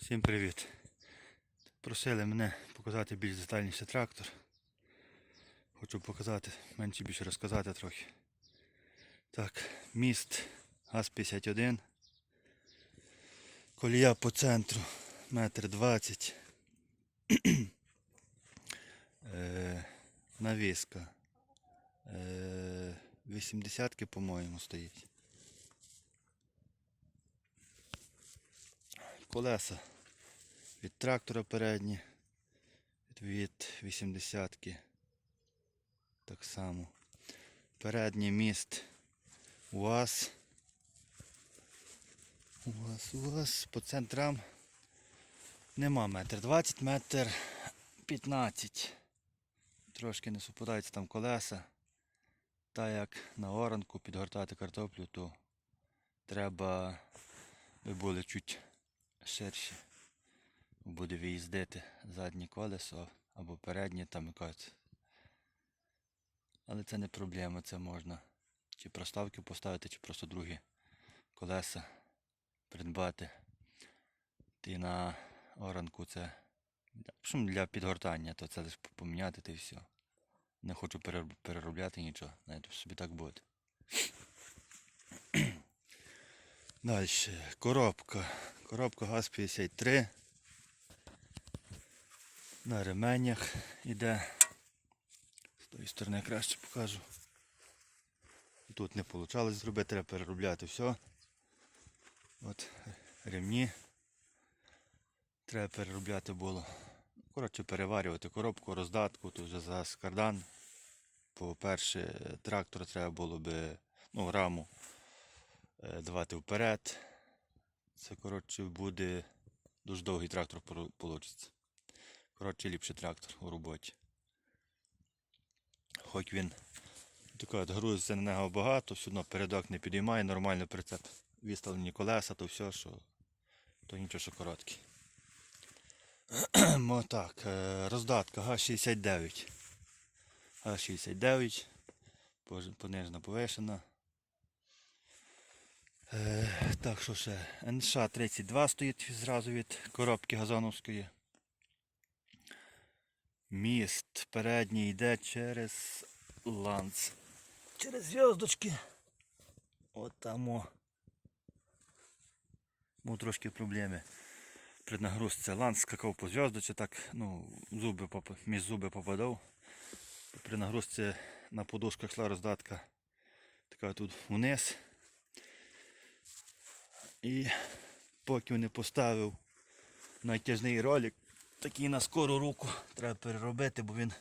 Всім привіт. Просили мене показати більш детальніше трактор. Хочу показати, менше більше розказати трохи. Так, міст ГАЗ-51. Колія по центру метр двадцять. Е, навіска. Е, 80-ки, по-моєму, стоїть. Колеса від трактора передні, від 80-ки. Так само. Передній міст УАЗ. УАЗ, УАЗ по центрам нема метр 20, метр 15. Трошки не супадаються там колеса. Та як на оранку підгортати картоплю, то треба би були чуть ширші. Буде виїздити заднє колесо або переднє там якось. Але це не проблема, це можна чи проставки поставити, чи просто другі колеса придбати. Ти на оранку це для підгортання, то це лише поміняти та і все. Не хочу переробляти нічого, навіть собі так буде. Далі, коробка. Коробка ГАЗ-53. На ременях іде. З тої сторони краще покажу. Тут не вийшло зробити, треба переробляти все. От ремні. Треба переробляти було. Коротше, переварювати коробку, роздатку, тут вже за кардан. По-перше, трактор треба було би ну, раму е, давати вперед. Це, коротше, буде дуже довгий трактор вийде. Коротше, ліпший трактор у роботі. Хоч він така грузиться на нього багато, все одно передок не підіймає, нормально прицеп. Виставлені колеса, то все, що то нічого, що короткий. Так, е, роздатка Г69. Г69. Понижена повишена. Е, так, що ще? НШ-32 стоїть зразу від коробки газоновської. Міст передній йде через ланц. Через зв'язочки. От там о. Був трошки проблеми. При нагрузці ланц скакав по зв'язочці, так, ну, зуби між зуби попадав. При нагрузці на подушках йшла роздатка така тут вниз. І поки не поставив натяжний ролик, такий на скору руку треба переробити, бо він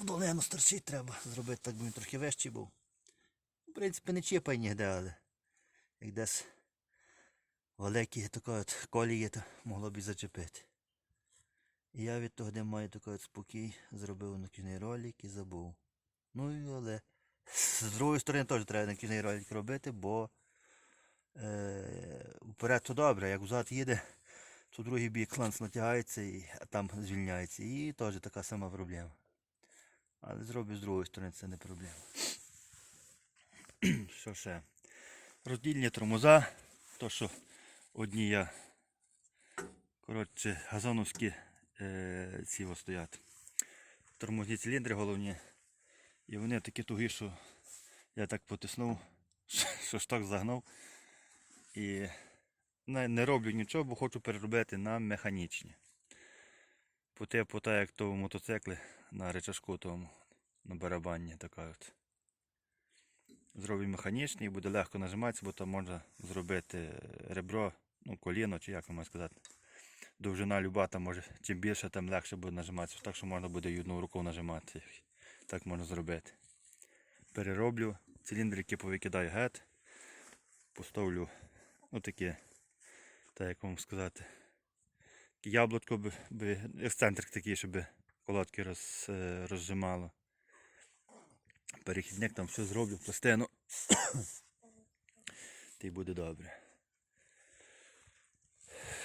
в долину стерчить треба зробити, так би він трохи вищий був. В принципі, не чіпай ніде, але як десь великі такі от колії, то могло б і зачепити. І я від того, де маю такий от спокій, зробив накіжний ролик і забув. Ну і але з другої сторони теж треба накіжний ролик робити, бо е, вперед то добре, як взад їде, то другий бік ланц натягається і там звільняється. І теж така сама проблема. Але зроблю з другої сторони, це не проблема. що ще? Роздільні тормоза, то що одні я, коротше, газоновські е, ці стоять. Тормозні циліндри головні. І вони такі тугі, що я так потиснув, що шток загнув. І не, роблю нічого, бо хочу переробити на механічні. По так як то в мотоциклі на речашку тому, на барабані така от. Зроблю механічний і буде легко нажиматися, бо там можна зробити ребро, ну, коліно чи як вам сказати. Довжина люба там може, чим більше, тим легше буде нажиматися. Так що можна буде одну руку нажимати. Так можна зробити. Перероблю, циліндрики повикидаю геть, поставлю ну таке, так як вам сказати. Яблучко би, би ексцентрик такий, щоб колодки роз, е, розжимало. Перехідник там все зроблю, пластину. Та й буде добре.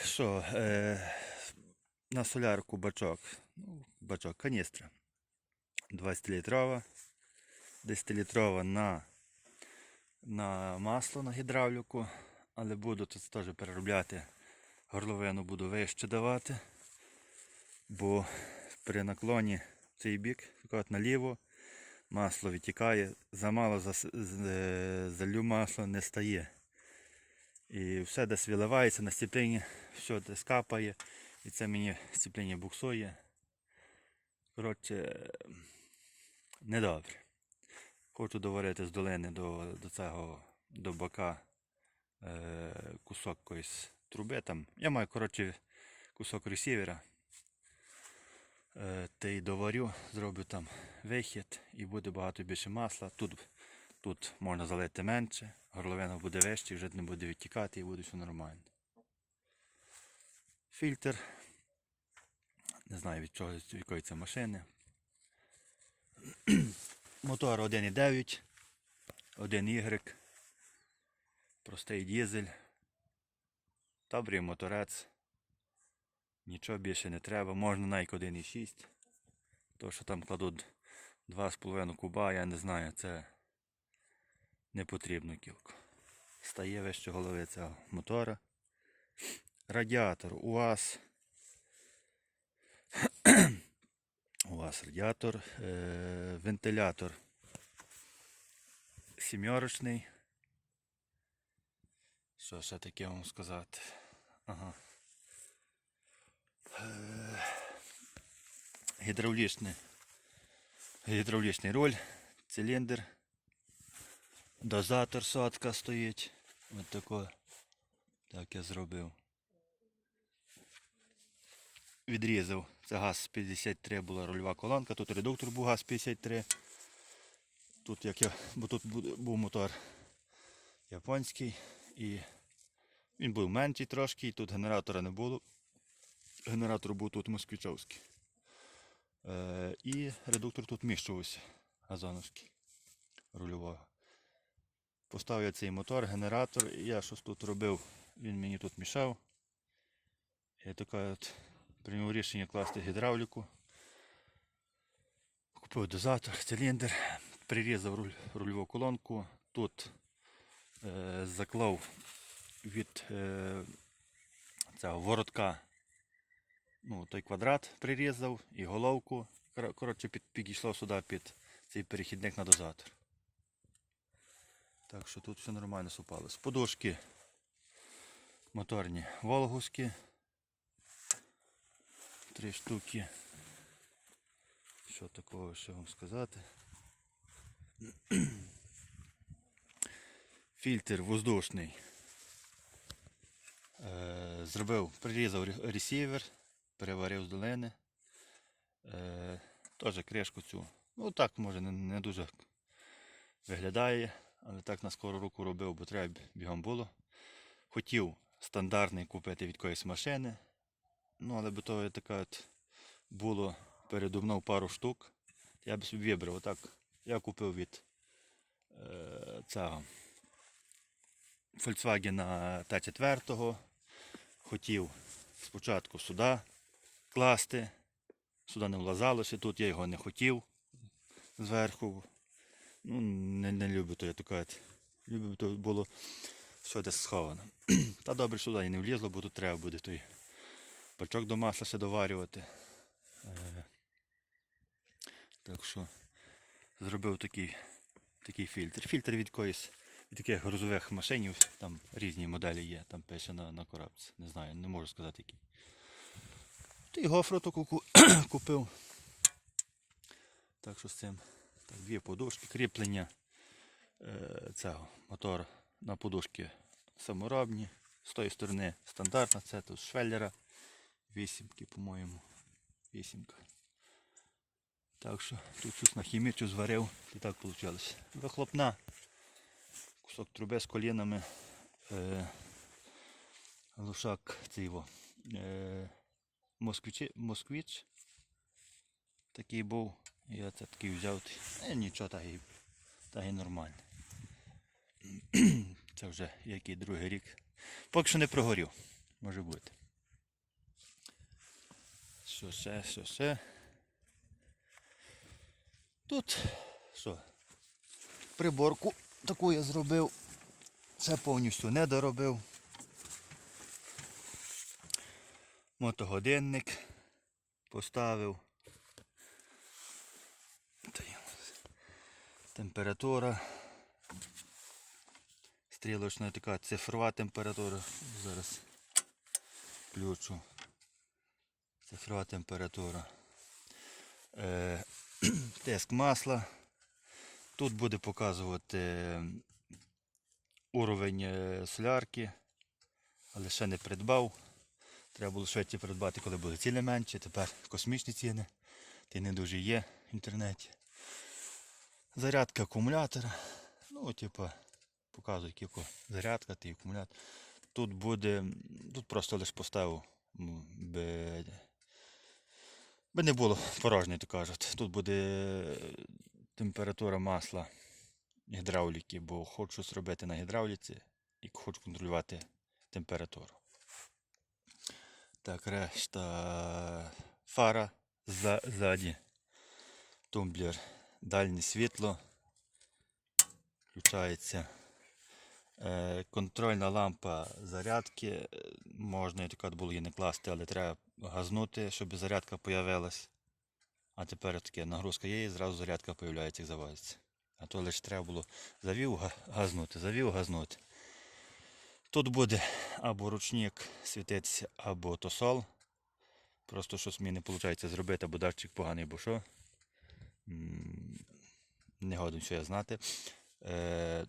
Що, е, на солярку бачок. Ну, бачок, каністра. 20-літрова. 10-літрова на, на масло на гідравліку, але буду тут теж переробляти Горловину буду вище давати, бо при наклоні в цей бік, наліво, масло відтікає, замало е, залю масло не стає. І все десь виливається на стіплінні, все десь капає. І це мені стіпління буксує. Коротше, недобре. Хочу доварити з долини до, до цього до бока кусок якоїсь труби. Там. Я маю, коротше, кусок ресівера. Е, та й доварю, зроблю там вихід і буде багато більше масла. Тут, тут можна залити менше, горловина буде вище, вже не буде відтікати і буде все нормально. Фільтр. Не знаю від чого, з якої це машини. Мотор 1.9, 1Y, простий дізель, добрий моторець. Нічого більше не треба, можна навіть 1.6. То, що там кладуть 2,5 куба, я не знаю, це не потрібно кілку. Стає вище голови цього мотора. Радіатор УАЗ. У вас радіатор, е, вентилятор сімьорочний. Що ще таке вам сказати? Ага. Е, гідравлічний. Гідравлічний руль, циліндр, дозатор сотка стоїть. Ось тако. Так я зробив. Відрізав. Це газ 53 була рульова колонка, тут редуктор був газ 53. Тут як я, бо тут був мотор японський і він був менший трошки, і тут генератора не було. Генератор був тут москвичовський. Е, і редуктор тут міщувався, газоновський рульового. Поставив я цей мотор, генератор, і я щось тут робив, він мені тут мішав. Я така от прийняв рішення класти гідравліку. Купив дозатор, циліндр, прирізав руль, рульову колонку. Тут е, заклав від е, цього воротка ну, той квадрат прирізав і головку. Коротше, під, підійшло сюди під цей перехідник на дозатор. Так що тут все нормально супалось. Подушки моторні волговські. Три штуки. Що такого ще вам сказати? Фільтр воздушний. Е, зробив, прирізав ре- ресівер, переварив з долини. Е, теж кришку цю. Ну так може не, не дуже виглядає, але так на скору руку робив, бо треба бігом було. Хотів стандартний купити від якоїсь машини. Ну, але би то така от було передо мною пару штук. Я б собі вибрав. Отак. Я купив від е, цього Volkswagen Т4. Хотів спочатку сюди класти. Сюди не влазалося, тут я його не хотів зверху. Ну, не, не люблю то я така. от. Люблю, то було все десь сховано. Та добре, сюди і не влізло, бо тут треба буде той бачок до масла ще доварювати. Е, Так що зробив такий, такий фільтр. Фільтр від якоїсь від таких грузових машинів, там різні моделі є, там пише на, на коробці. Не знаю, не можу сказати який. Та й таку купив. Так що з цим так, дві подушки, кріплення е, цього мотора на подушки саморобні. З тої сторони стандартна, це тут швеллера. Вісімки, по-моєму. Вісімка. Так що тут щось на хімічу зварив і так вийшло. Вихлопна. Кусок труби з колінами. Е, лушак цей його. Е, москвичі, москвич. Такий був. Я це такий взяв. Е, нічого, так і, так і нормально. Це вже який другий рік. Поки що не прогорів. Може бути. Що ще, що ще. Тут що? Приборку таку я зробив. Це повністю не доробив. мотогодинник поставив. Температура. Стрілочна така цифрова температура. Зараз включу. Цифрова температура. Е, тиск масла. Тут буде показувати е, уровень е, солярки, але ще не придбав. Треба було швидше придбати, коли були ціни менші. Тепер космічні ціни. Ти не дуже є в інтернеті. Зарядка акумулятора. Ну, типа, показують, яка зарядка, ти акумулятор. Тут буде. Тут просто лише поставив, би, би не було порожньо, то кажуть. Тут буде температура масла гідравліки, бо хочу зробити на гідравліці і хочу контролювати температуру. Так, решта фара зза- ззаді. Тумблер, дальнє світло. Включається. Е, контрольна лампа зарядки. Е, Можна і така було не класти, але треба газнути, щоб зарядка появилась. А тепер таке нагрузка є і зразу зарядка з'являється і заводиться. А то лише треба було завів газнути, завів газнути. Тут буде або ручник світитися, або тосол. Просто щось мені не виходить зробити, або датчик поганий, або що. Не годен, що я знати. Е,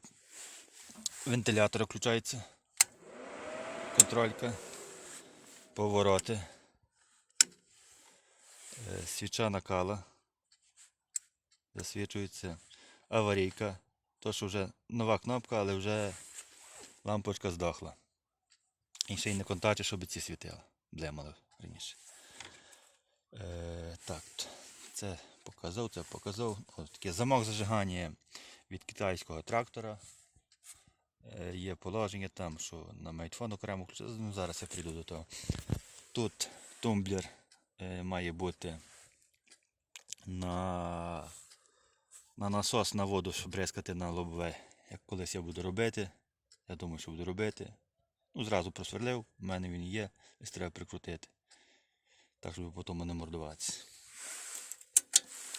вентилятор включається. Контролька. Повороти. Е, свіча накала. Засвічується. Аварійка. То, що вже нова кнопка, але вже лампочка здохла. І ще й не контакті, щоб ці світили. Блемали раніше. Е, так, це показав, це показав. Ось таке замок зажигання від китайського трактора. Е, є положення там, що на мейтфон окремо. Ну, зараз я прийду до того. Тут тумблер має бути на, на насос на воду, щоб бризкати на лобове. Як колись я буду робити. Я думаю, що буду робити. Ну, зразу просверлив, в мене він є, десь треба прикрутити. Так, щоб потім не мордуватися.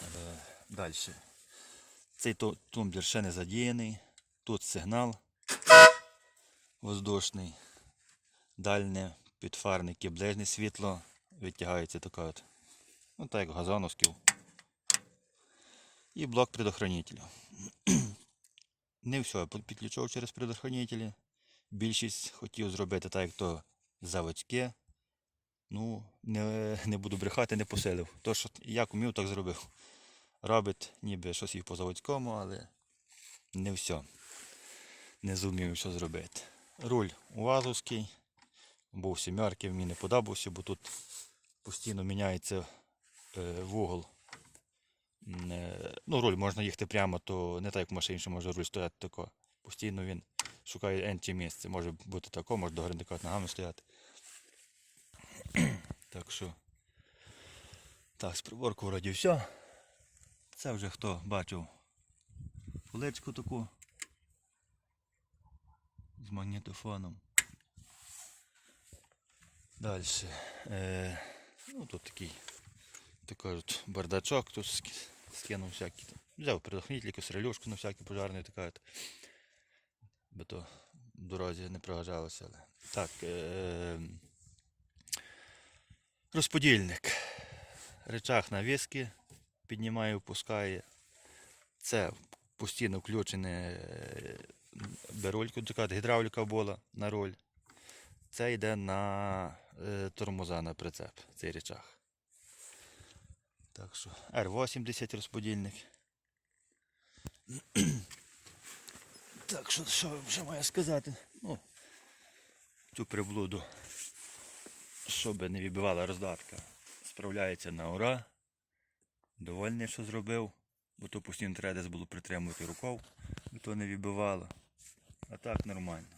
Е, Далі. Цей ту- тумблер ще не задіяний. Тут сигнал воздушний. Дальне підфарники, ближнє світло. Витягається така от. Ну так як газоновський. І блок предохранителю. Не все, я під- підключав через предохранителі. Більшість хотів зробити так, як то заводське. Ну, не, не буду брехати, не посилив. То, що як умів, так зробив. Робить ніби щось і по заводському, але не все. Не зумів, що зробити. Руль УАЗовський. Був сімерки, мені не подобався, бо тут постійно міняється е, вугол. Е, ну, руль можна їхати прямо, то не так, як в машині, що може руль стояти тако. Постійно він шукає енті місце. Може бути тако, може до грандикат ногами стояти. так що. Так, з приборку вроді все. Це вже хто бачив поличку таку з магнітофоном. Далі. Ну тут такий, так кажуть, бардачок, тут скинув всякі. Взяв предохранитель, якусь релюшку на всякий пожарний така. от. Би то в дорозі не пригажалося. Але. Так. Е, розподільник. Речах на виски піднімає, опускає. Це постійно включене е, берульку, така гідравліка була на руль. Це йде на тормоза на прицеп, цей речах. Так що R80 розподільник. так що, що вже маю сказати? Ну, цю приблуду, щоб не вибивала роздатка, справляється на ура. Довольний, що зробив, бо то постійно треба десь було притримувати рукав, бо то не вибивало. А так нормально.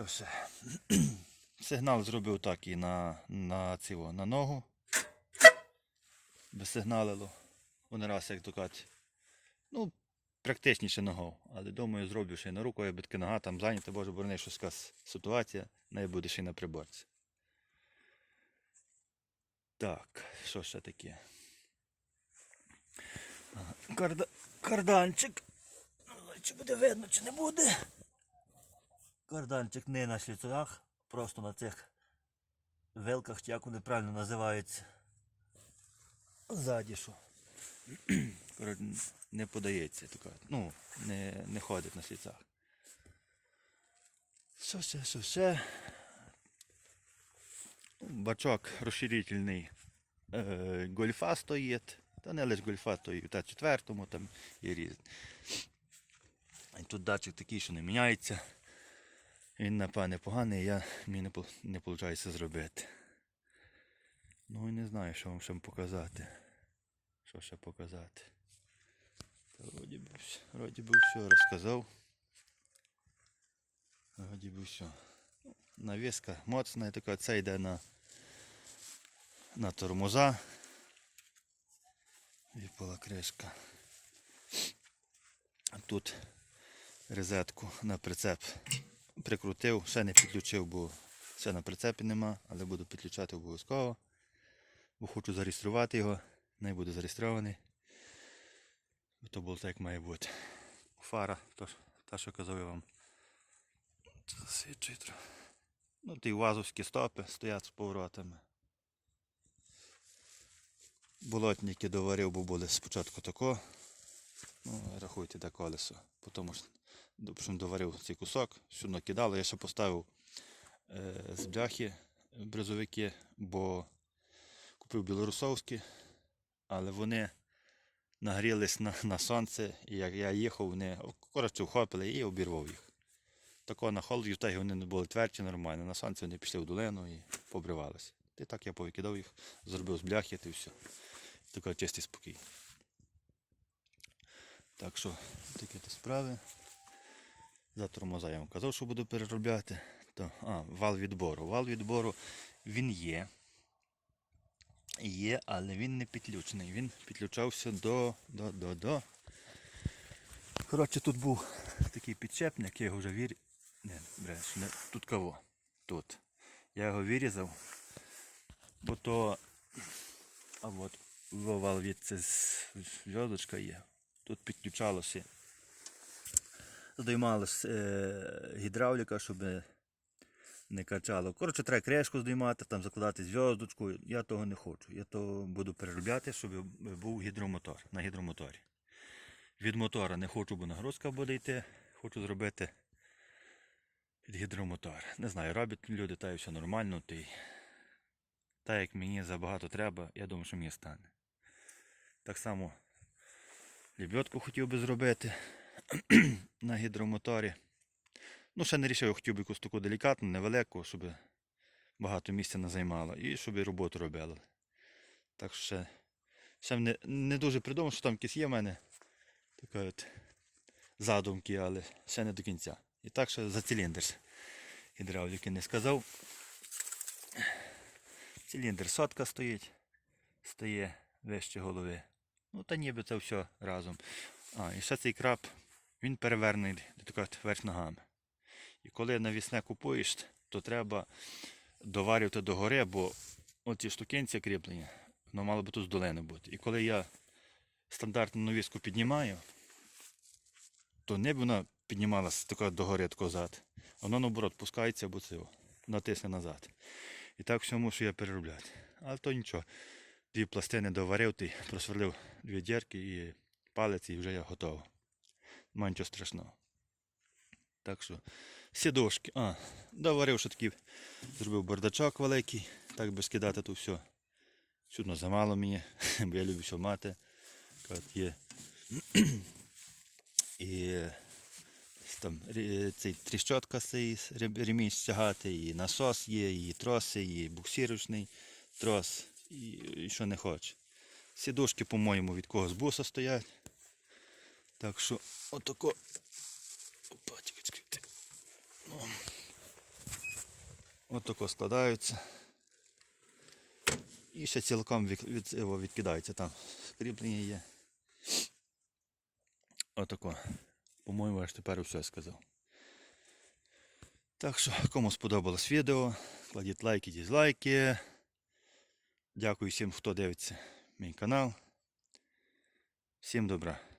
Що все? Сигнал зробив так і на, на, цього, на ногу. Без сигналило. Вони раз як то. Ну, практичніше ногою. Але думаю, зроблю ще й на руку, я битки нога там зайнята, боже борони, що сказ ситуація, неї буде ще й на приборці. Так, що ще таке? Карда... Карданчик. Чи буде видно, чи не буде? Карданчик не на шліцах, просто на цих вилках, чи як вони правильно називаються. Коротше, не подається така. Ну, не, не ходить на шліцах. Що ще, що ще? Бачок розширительний е, гольфа стоїть. Та не лише гольфа, то і в Т4 там є різні. Тут датчик такий, що не міняється. Він напевне поганий, я, мені не, не виходить зробити. Ну і не знаю, що вам ще показати. Що ще показати. Та вроді би, вроді би все розказав. Вроді би все. Навіска моцна, така це йде на, на тормоза. Випала кришка. Тут розетку на прицеп прикрутив, ще не підключив, бо ще на прицепі нема, але буду підключати обов'язково. Бо хочу зареєструвати його, не буде зареєстрований. То було так, має бути. Фара, то, та, що казав я вам. Ну, ті вазовські стопи стоять з поворотами. Болотники доварив, бо були спочатку тако. Ну, рахуйте, де колесо. Потім доварив цей кусок, що накидало, я ще поставив е, з бляхи бризовики, бо купив білорусовські, але вони нагрілись на, на сонце, і як я їхав, вони коротше вхопили і обірвав їх. Тако на холоді, так вони не були тверді нормально. На сонце вони пішли в долину і побривалися. І так я повикидав їх, зробив з бляхи, і все. Такий чистий спокій. Так що такі то справи. За тормоза я вам казав, що буду переробляти. То, а, вал відбору. Вал відбору він є. Є, але він не підключений. Він підключався до. до, до, до. Коротше, тут був такий підчепник, я його вже вір... Не, бреш, не, тут кого? Тут. Я його вирізав. Бо то. А от вал від це зв'язочка є. Тут підключалося. Здіймалась е, гідравліка, щоб не качало. Коротше, треба кришку здіймати, там закладати зв'язочку. Я того не хочу. Я то буду переробляти, щоб був гідромотор на гідромоторі. Від мотора не хочу, бо нагрузка буде йти. Хочу зробити під гідромотор. Не знаю, роблять люди, та й все нормально. Та, й... та як мені забагато треба, я думаю, що мені стане. Так само лебедку хотів би зробити на гідромоторі. Ну, ще не рішив, я хотів би якусь таку делікатну, невелику, щоб багато місця не займало і щоб і роботу робили. Так що ще, ще не, не дуже придумав, що там якісь є в мене така от задумки, але ще не до кінця. І так що за циліндр гідравліки не сказав. Циліндр сотка стоїть, стає вище голови. Ну та ніби це все разом. А, і ще цей краб, він перевернений вверх ногами. І коли навісне купуєш, то треба доварювати догори, бо оці штукенці кріплення, воно мало би тут з долини бути. І коли я стандартну навіску піднімаю, то не б вона піднімалася така догори, тако зад. Воно наоборот пускається або це натисне назад. І так все мушу я переробляти. Але то нічого. Дві пластини доварив, ти просверлив дві дірки і палець, і вже я готово. Нічого страшного. Так що, сідушки. А, доварив, що такий, зробив бардачок великий, так би скидати то все. Чудно замало мені, бо я люблю все мати. От є. І там цей тріщотка ремінь стягати, і насос є, і троси, і буксирочний трос, і, і що не хоче. Сідушки, по-моєму, від когось буса стоять. Так що отако. Опа, тільки чекайте. Ну. Отако складаються. І ще цілком від, від, відкидається там. Кріплення є. Отако. По-моєму, я ж тепер все сказав. Так що, кому сподобалось відео, кладіть лайки, дізлайки. Дякую всім, хто дивиться мій канал. Всім добра.